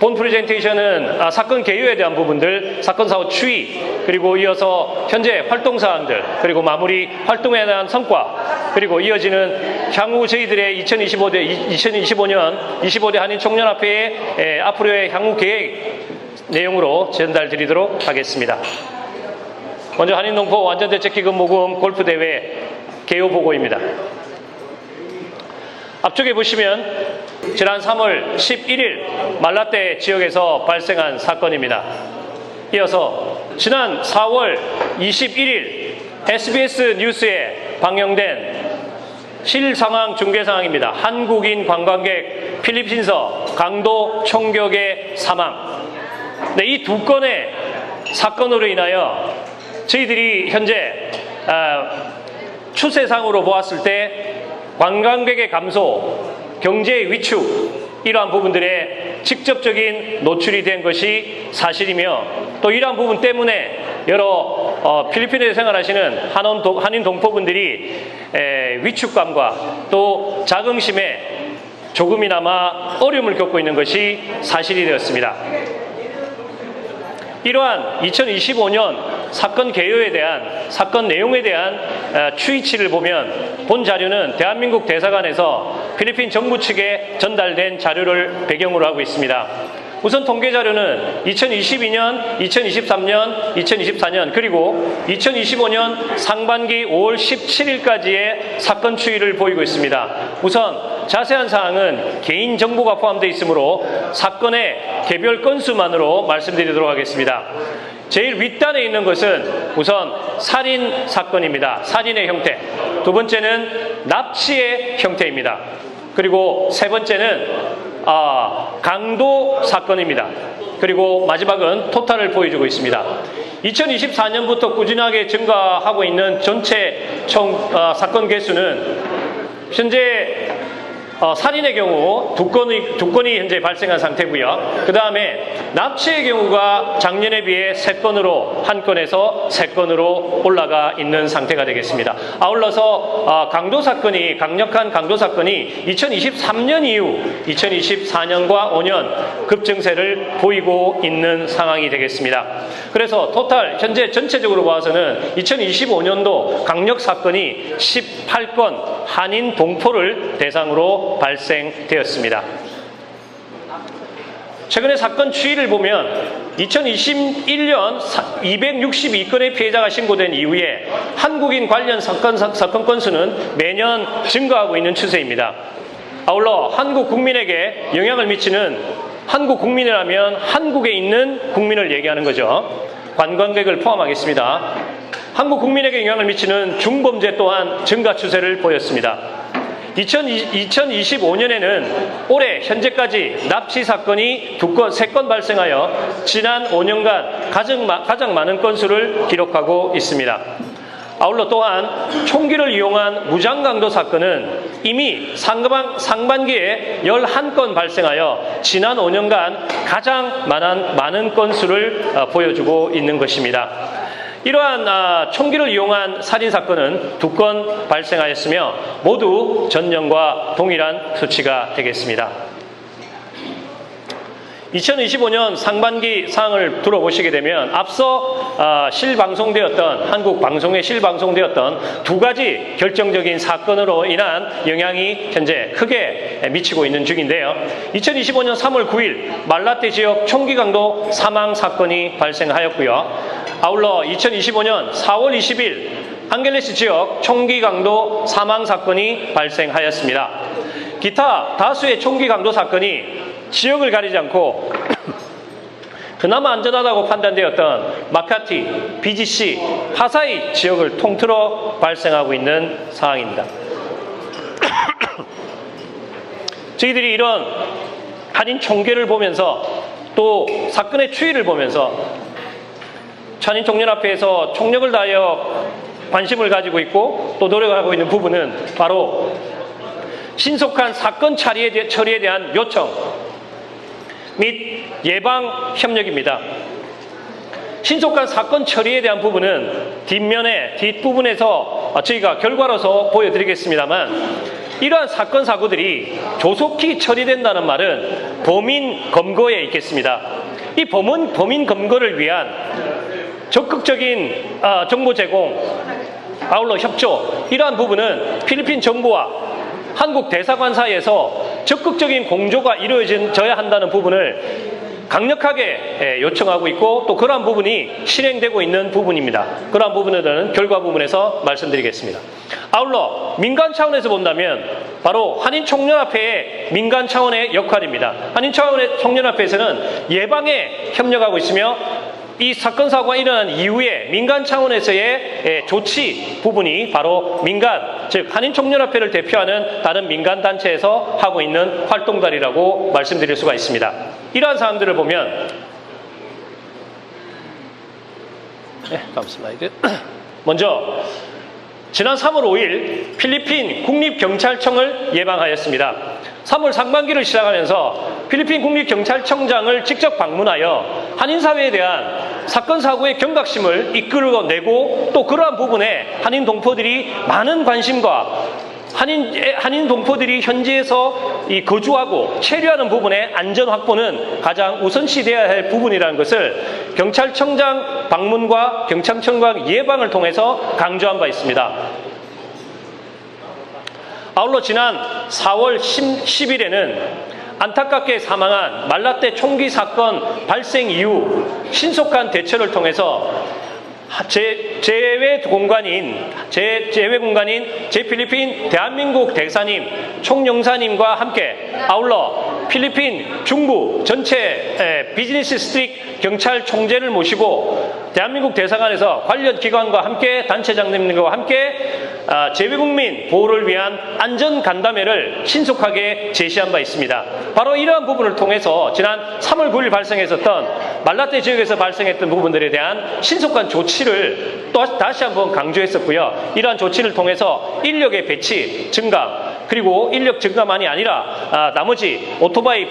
본 프레젠테이션은 아, 사건 개요에 대한 부분들, 사건 사고 추이, 그리고 이어서 현재 활동 사항들, 그리고 마무리 활동에 대한 성과, 그리고 이어지는 향후 저희들의 2025대 2025년 25대 한인 청년합회의 에, 앞으로의 향후 계획 내용으로 전달 드리도록 하겠습니다. 먼저 한인농포 완전대책기금 모금 골프 대회 개요 보고입니다. 앞쪽에 보시면 지난 3월 11일 말라떼 지역에서 발생한 사건입니다. 이어서 지난 4월 21일 SBS 뉴스에 방영된 실상황 중계 상황입니다. 한국인 관광객 필리핀서 강도 총격의 사망. 네, 이 두 건의 사건으로 인하여 저희들이 현재 아, 추세상으로 보았을 때 관광객의 감소, 경제의 위축 이러한 부분들에 직접적인 노출이 된 것이 사실이며 또 이러한 부분 때문에 여러 어, 필리핀에 생활하시는 한원 동- 한인 동포분들이 에, 위축감과 또 자긍심에 조금이나마 어려움을 겪고 있는 것이 사실이 되었습니다. 이러한 2025년 사건 개요에 대한 사건 내용에 대한 어, 추이치를 보면 본 자료는 대한민국 대사관에서 필리핀 정부 측에 전달된 자료를 배경으로 하고 있습니다. 우선 통계 자료는 2022년, 2023년, 2024년 그리고 2025년 상반기 5월 17일까지의 사건 추이를 보이고 있습니다. 우선 자세한 사항은 개인 정보가 포함되어 있으므로 사건의 개별 건수만으로 말씀드리도록 하겠습니다. 제일 윗단에 있는 것은 우선 살인 사건입니다. 살인의 형태. 두 번째는 납치의 형태입니다. 그리고 세 번째는 아, 강도 사건입니다. 그리고 마지막은 토탈을 보여주고 있습니다. 2024년부터 꾸준하게 증가하고 있는 전체 총 어, 사건 개수는 현재 어, 살인의 경우 두 건이, 두 건이 현재 발생한 상태고요. 그 다음에 납치의 경우가 작년에 비해 세 건으로 한 건에서 세 건으로 올라가 있는 상태가 되겠습니다. 아울러서 어, 강도 사건이 강력한 강도 사건이 2023년 이후 2024년과 5년 급증세를 보이고 있는 상황이 되겠습니다. 그래서 토탈 현재 전체적으로 봐서는 2025년도 강력 사건이 18건 한인 동포를 대상으로 발생되었습니다. 최근에 사건 추이를 보면 2021년 262건의 피해자가 신고된 이후에 한국인 관련 사건, 사건 건수는 매년 증가하고 있는 추세입니다. 아울러 한국 국민에게 영향을 미치는 한국 국민이라면 한국에 있는 국민을 얘기하는 거죠. 관광객을 포함하겠습니다. 한국 국민에게 영향을 미치는 중범죄 또한 증가 추세를 보였습니다. 2025년에는 올해 현재까지 납치 사건이 두 건, 세건 발생하여 지난 5년간 가장, 마- 가장 많은 건수를 기록하고 있습니다. 아울러 또한 총기를 이용한 무장강도 사건은 이미 상반, 상반기에 11건 발생하여 지난 5년간 가장 많은, 많은 건수를 어, 보여주고 있는 것입니다. 이러한 아, 총기를 이용한 살인 사건은 두 건 발생하였으며 모두 전년과 동일한 수치가 되겠습니다. 2025년 상반기 사항을 들어보시게 되면 앞서 아, 실방송되었던 한국 방송에 실방송되었던 두 가지 결정적인 사건으로 인한 영향이 현재 크게 미치고 있는 중인데요. 2025년 3월 9일 말라떼 지역 총기 강도 사망 사건이 발생하였고요. 아울러 2025년 4월 20일 안겔레스 지역 총기 강도 사망 사건이 발생하였습니다. 기타 다수의 총기 강도 사건이 지역을 가리지 않고 그나마 안전하다고 판단되었던 마카티, BGC, 파사이 지역을 통틀어 발생하고 있는 상황입니다. 저희들이 이런 한인 총계를 보면서 또 사건의 추이를 보면서 찬인 총연합회에서 총력을 다하여 관심을 가지고 있고 또 노력하고 있는 부분은 바로 신속한 사건 처리에, 대, 처리에 대한 요청 및 예방 협력입니다. 신속한 사건 처리에 대한 부분은 뒷면에 뒷부분에서 저희가 결과로서 보여드리겠습니다만 이러한 사건 사고들이 조속히 처리된다는 말은 범인 검거에 있겠습니다. 이 범인, 범인 검거를 위한 적극적인 아, 정보 제공, 아울러 협조 이러한 부분은 필리핀 정부와 한국 대사관 사이에서 적극적인 공조가 이루어져야 한다는 부분을 강력하게 예, 요청하고 있고 또 그러한 부분이 실행되고 있는 부분입니다. 그러한 부분에 대한 결과 부분에서 말씀드리겠습니다. 아울러 민간 차원에서 본다면 바로 한인 총연합회의 민간 차원의 역할입니다. 한인 차원의 총연합회에서는 예방에 협력하고 있으며 이 사건 사고가 일어난 이후에 민간 차원에서의 예, 조치 부분이 바로 민간 즉 한인 총연합회를 대표하는 다른 민간 단체에서 하고 있는 활동들이라고 말씀드릴 수가 있습니다. 이러한 사항들을 보면 네, 다음 슬라이드. 먼저 지난 3월 5일 필리핀 국립경찰청을 예방하였습니다. 3월 상반기를 시작하면서 필리핀 국립경찰청장을 직접 방문하여 한인사회에 대한 사건 사고의 경각심을 이끌어내고 또 그러한 부분에 한인 동포들이 많은 관심과 한인, 한인 동포들이 현지에서 이 거주하고 체류하는 부분의 안전 확보는 가장 우선시 되어야 할 부분이라는 것을 경찰청장 방문과 경찰청장 예방을 통해서 강조한 바 있습니다. 아울러 지난 4월 10, 일에는 안타깝게 사망한 말라떼 총기 사건 발생 이후 신속한 대처를 통해서 제, 제외 공간인, 제, 제외 공간인 제 필리핀 대한민국 대사님, 총영사님과 함께 아울러 필리핀 중부 전체 에, 비즈니스 스트릭 경찰 총재를 모시고 대한민국 대사관에서 관련 기관과 함께 단체장님과 함께 아, 재외국민 보호를 위한 안전 간담회를 신속하게 제시한 바 있습니다. 바로 이러한 부분을 통해서 지난 3월 9일 발생했었던 말라떼 지역에서 발생했던 부분들에 대한 신속한 조치를 또 다시 한번 강조했었고요. 이러한 조치를 통해서 인력의 배치 증강 그리고 인력 증가만이 아니라 아, 나머지 오토바이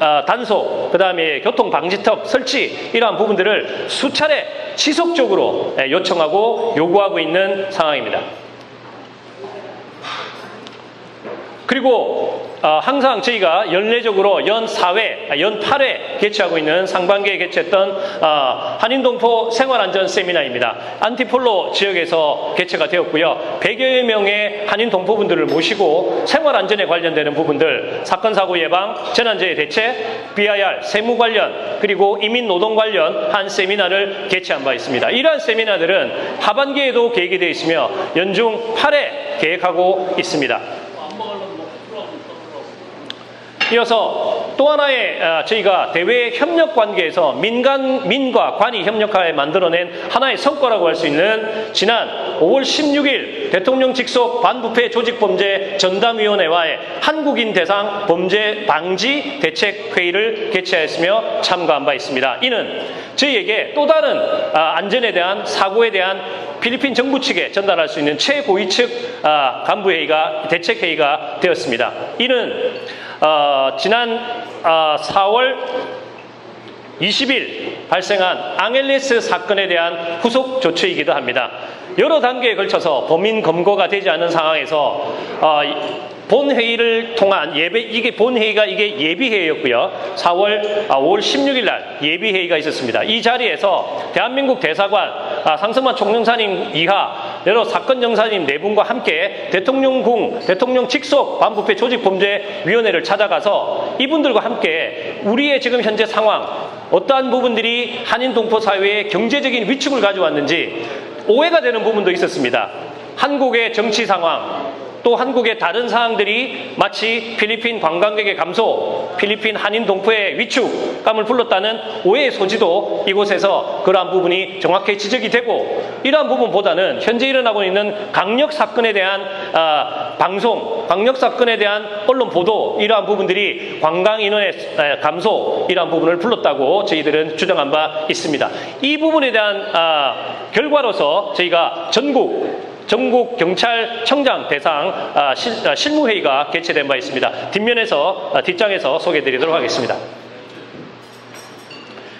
아, 단속 그 다음에 교통 방지턱 설치 이러한 부분들을 수차례 지속적으로 예, 요청하고 요구하고 있는 상황입니다. 그리고 어, 항상 저희가 연례적으로 연 4회, 아, 연 8회 개최하고 있는 상반기에 개최했던 어, 한인동포 생활안전 세미나입니다. 안티폴로 지역에서 개최가 되었고요. 100여 명의 한인 동포분들을 모시고 생활안전에 관련되는 부분들, 사건 사고 예방, 재난재해 대책, BIR, 세무 관련, 그리고 이민 노동 관련 한 세미나를 개최한 바 있습니다. 이러한 세미나들은 하반기에도 계획이 되어 있으며 연중 8회 계획하고 있습니다. 이어서 또 하나의 아, 저희가 대외 협력 관계에서 민간 민과 관이 협력하에 만들어낸 하나의 성과라고 할 수 있는 지난 5월 16일 대통령 직속 반부패 조직 범죄 전담위원회와의 한국인 대상 범죄 방지 대책 회의를 개최하였으며 참가한 바 있습니다. 이는 저희에게 또 다른 아, 안전에 대한 사고에 대한 필리핀 정부 측에 전달할 수 있는 최고위 측 아, 간부 회의가 대책 회의가 되었습니다. 이는 어, 지난 어, 4월 20일 발생한 앙헬리스 사건에 대한 후속 조치이기도 합니다. 여러 단계에 걸쳐서 범인 검거가 되지 않은 상황에서 어, 본 회의를 통한 예배 이게 본 회의가 이게 예비 회의였고요. 4월 아, 5월 16일 날 예비 회의가 있었습니다. 이 자리에서 대한민국 대사관 아, 상승만 총영사님 이하 여러 사건 영사님 네 분과 함께 대통령궁 대통령 직속 반부패 조직범죄위원회를 찾아가서 이분들과 함께 우리의 지금 현재 상황 어떠한 부분들이 한인 동포 사회에 경제적인 위축을 가져왔는지 오해가 되는 부분도 있었습니다. 한국의 정치 상황, 또 한국의 다른 사항들이 마치 필리핀 관광객의 감소, 필리핀 한인 동포의 위축감을 불렀다는 오해의 소지도 이곳에서 그러한 부분이 정확히 지적이 되고 이러한 부분보다는 현재 일어나고 있는 강력 사건에 대한 아, 방송, 강력 사건에 대한 언론 보도 이러한 부분들이 관광 인원의 에, 감소 이러한 부분을 불렀다고 저희들은 주장한 바 있습니다. 이 부분에 대한 아, 결과로서 저희가 전국 전국 경찰청장 대상 아, 실, 아, 실무회의가 개최된 바 있습니다. 뒷면에서 아, 뒷장에서 소개해드리도록 하겠습니다.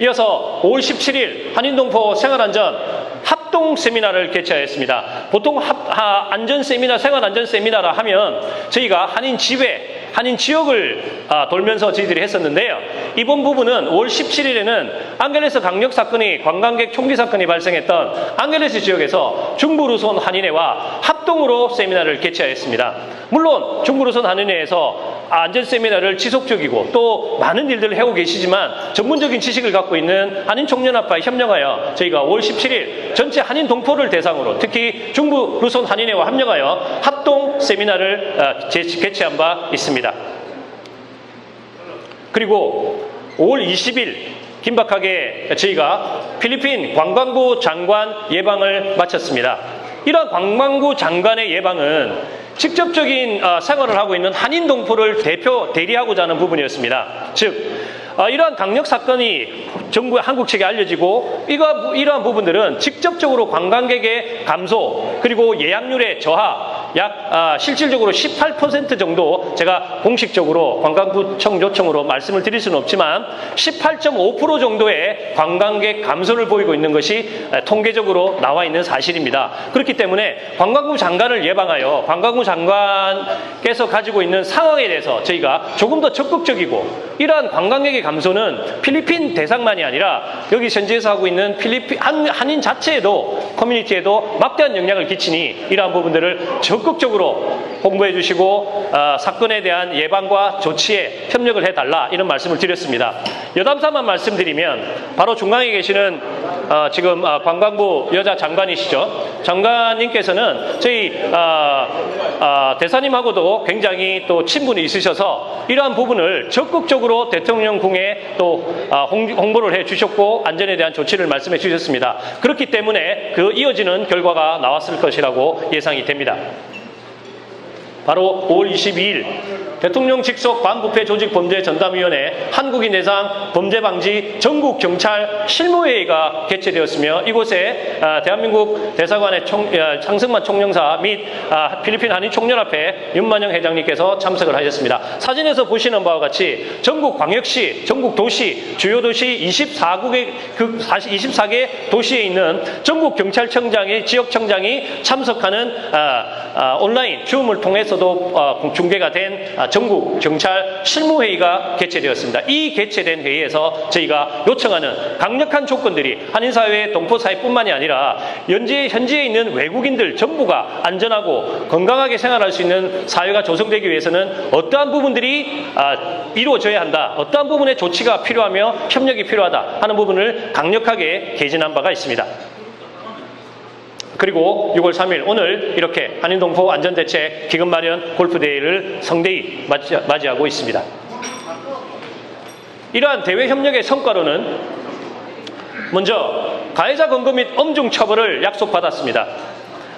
이어서 5월 17일 한인동포 생활안전 합동 세미나를 개최하였습니다. 보통 합, 하, 안전 세미나, 생활 안전 세미나라 하면 저희가 한인 지회 한인 지역을 아, 돌면서 저희들이 했었는데요. 이번 부분은 5월 17일에는 앙겔레스 강력 사건이 관광객 총기 사건이 발생했던 앙겔레스 지역에서 중부루손 한인회와 합동으로 세미나를 개최하였습니다. 물론 중부루손 한인회에서 안전 세미나를 지속적이고 또 많은 일들을 해오고 계시지만 전문적인 지식을 갖고 있는 한인 청년합회에 협력하여 저희가 5월 17일 전체 한인 동포를 대상으로 특히 중부 루손 한인회와 협력하여 합동 세미나를 어, 제- 개최한 바 있습니다. 그리고 5월 20일 긴박하게 저희가 필리핀 관광부 장관 예방을 마쳤습니다. 이러한 관광부 장관의 예방은 직접적인 어, 생활을 하고 있는 한인 동포를 대표 대리하고자 하는 부분이었습니다. 즉 어, 이러한 강력 사건이 정부의 한국 측에 알려지고 이러한 부분들은 직접적으로 관광객의 감소 그리고 예약률의 저하 약 아, 실질적으로 18% 정도 제가 공식적으로 관광부청 요청으로 말씀을 드릴 수는 없지만 18.5% 정도의 관광객 감소를 보이고 있는 것이 에, 통계적으로 나와 있는 사실입니다. 그렇기 때문에 관광부 장관을 예방하여 관광부 장관께서 가지고 있는 상황에 대해서 저희가 조금 더 적극적이고 이러한 관광객의 감소는 필리핀 대상만이 아니라 여기 현지에서 하고 있는 필리핀 한, 한인 자체에도 커뮤니티에도 막대한 영향을 끼치니 이러한 부분들을 적극 적으로 홍보해 주시고 어, 사건에 대한 예방과 조치에 협력을 해달라 이런 말씀을 드렸습니다. 여담사만 말씀드리면 바로 중앙에 계시는 어, 지금 어, 관광부 여자 장관이시죠. 장관님께서는 저희 어, 어, 대사님하고도 굉장히 또 친분이 있으셔서 이러한 부분을 적극적으로 대통령궁에 또 어, 홍- 홍보를 해 주셨고 안전에 대한 조치를 말씀해 주셨습니다. 그렇기 때문에 그 이어지는 결과가 나왔을 것이라고 예상이 됩니다. 바로 5월 22일 대통령 직속 반부패 조직 범죄 전담위원회 한국인 대상 범죄 방지 전국 경찰 실무회의가 개최되었으며 이곳에 아, 대한민국 대사관의 총, 아, 장승만 총영사 및 아, 필리핀 한인 총연합회 윤만영 회장님께서 참석을 하셨습니다. 사진에서 보시는 바와 같이 전국 광역시, 전국 도시, 주요 도시 24국의 그 24개 도시에 있는 전국 경찰청장의 지역청장이 참석하는 아, 아, 온라인 줌을 통해서 도 어, 중계가 된 아, 전국 경찰 실무회의가 개최되었습니다. 이 개최된 회의에서 저희가 요청하는 강력한 조건들이 한인사회 동포사회뿐만이 아니라 현지에, 현지에 있는 외국인들 전부가 안전하고 건강하게 생활할 수 있는 사회가 조성되기 위해서는 어떠한 부분들이 아, 이루어져야 한다. 어떠한 부분의 조치가 필요하며 협력이 필요하다 하는 부분을 강력하게 개진한 바가 있습니다. 그리고 6월 3일 오늘 이렇게 한인동포 안전대책 기금 마련 골프대회를 성대히 맞이, 맞이하고 있습니다. 이러한 대외 협력의 성과로는 먼저 가해자 검거 및 엄중 처벌을 약속받았습니다.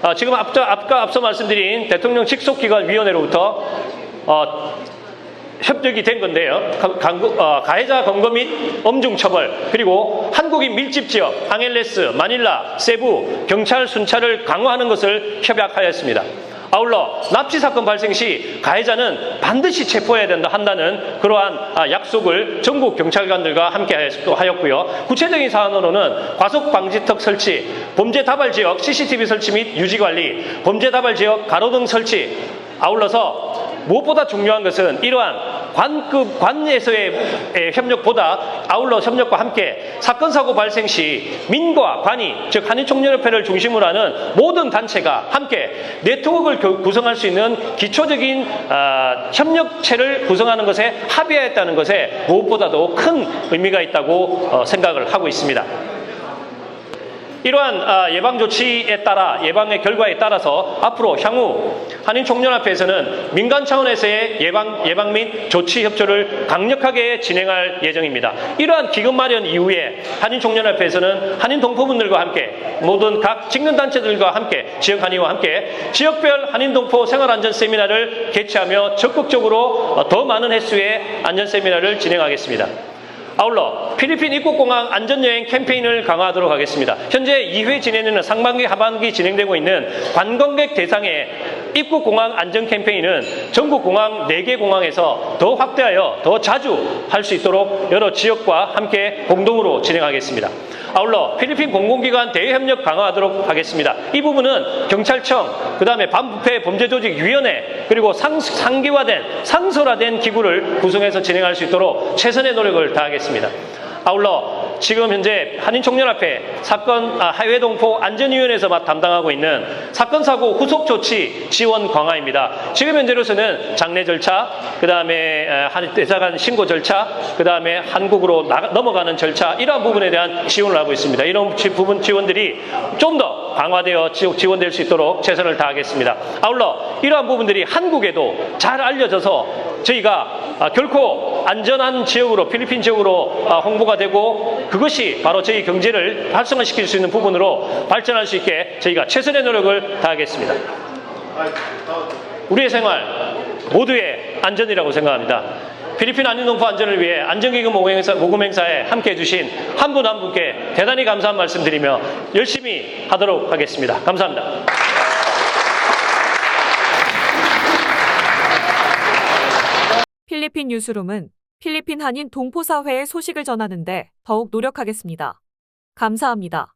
아, 지금 앞서, 앞서 말씀드린 대통령 직속기관 위원회로부터 어, 협력이 된 건데요. 어, 가해자 검거 및 엄중 처벌 그리고 한국인 밀집 지역 앙헬레스, 마닐라, 세부 경찰 순찰을 강화하는 것을 협약하였습니다. 아울러 납치 사건 발생 시 가해자는 반드시 체포해야 된다 한다는 그러한 아, 약속을 전국 경찰관들과 함께 하였- 하였고요. 구체적인 사안으로는 과속 방지턱 설치, 범죄 다발 지역 CCTV 설치 및 유지 관리, 범죄 다발 지역 가로등 설치, 아울러서 무엇보다 중요한 것은 이러한 관급 관에서의 에, 협력보다 아울러 협력과 함께 사건 사고 발생 시 민과 관이 즉 한인총연협회를 중심으로 하는 모든 단체가 함께 네트워크를 구- 구성할 수 있는 기초적인 아, 협력체를 구성하는 것에 합의하였다는 것에 무엇보다도 큰 의미가 있다고 어, 생각을 하고 있습니다. 이러한 아, 예방 조치에 따라 예방의 결과에 따라서 앞으로 향후 한인 총연합회에서는 민간 차원에서의 예방 예방 및 조치 협조를 강력하게 진행할 예정입니다. 이러한 기금 마련 이후에 한인 총연합회에서는 한인 동포분들과 함께 모든 각 직능 단체들과 함께 지역 한의와 함께 지역별 한인 동포 생활 안전 세미나를 개최하며 적극적으로 어, 더 많은 횟수의 안전 세미나를 진행하겠습니다. 아울러 필리핀 입국공항 안전여행 캠페인을 강화하도록 하겠습니다. 현재 2회 진행되는 상반기, 하반기 진행되고 있는 관광객 대상의 입국 공항 안전 캠페인은 전국 공항 4개 공항에서 더 확대하여 더 자주 할 수 있도록 여러 지역과 함께 공동으로 진행하겠습니다. 아울러 필리핀 공공기관 대외협력 강화하도록 하겠습니다. 이 부분은 경찰청, 그 다음에 반부패 범죄조직위원회, 그리고 상, 상기화된, 상설화된 기구를 구성해서 진행할 수 있도록 최선의 노력을 다하겠습니다. 아울러 지금 현재 한인총연합회 사건 아, 해외동포 안전위원회에서 맡- 담당하고 있는 사건 사고 후속 조치 지원 강화입니다. 지금 현재로서는 장례 절차, 그 다음에 한 대사관 신고 절차, 그 다음에 한국으로 나가- 넘어가는 절차 이러한 부분에 대한 지원을 하고 있습니다. 이런 지- 부분 지원들이 좀 더 강화되어 지- 지원될 수 있도록 최선을 다하겠습니다. 아울러 이러한 부분들이 한국에도 잘 알려져서 저희가 아, 결코 안전한 지역으로 필리핀 지역으로 아, 홍보가 되고 그것이 바로 저희 경제를 활성화시킬 수 있는 부분으로 발전할 수 있게 저희가 최선의 노력을 다하겠습니다. 우리의 생활 모두의 안전이라고 생각합니다. 필리핀 안전동포 안전을 위해 안전기금 모금 행사, 모금행사에 함께 해주신 한분한 분께 대단히 감사한 말씀 드리며 열심히 하도록 하겠습니다. 감사합니다. 필리핀 뉴스룸은 필리핀 한인 동포사회의 소식을 전하는데 더욱 노력하겠습니다. 감사합니다.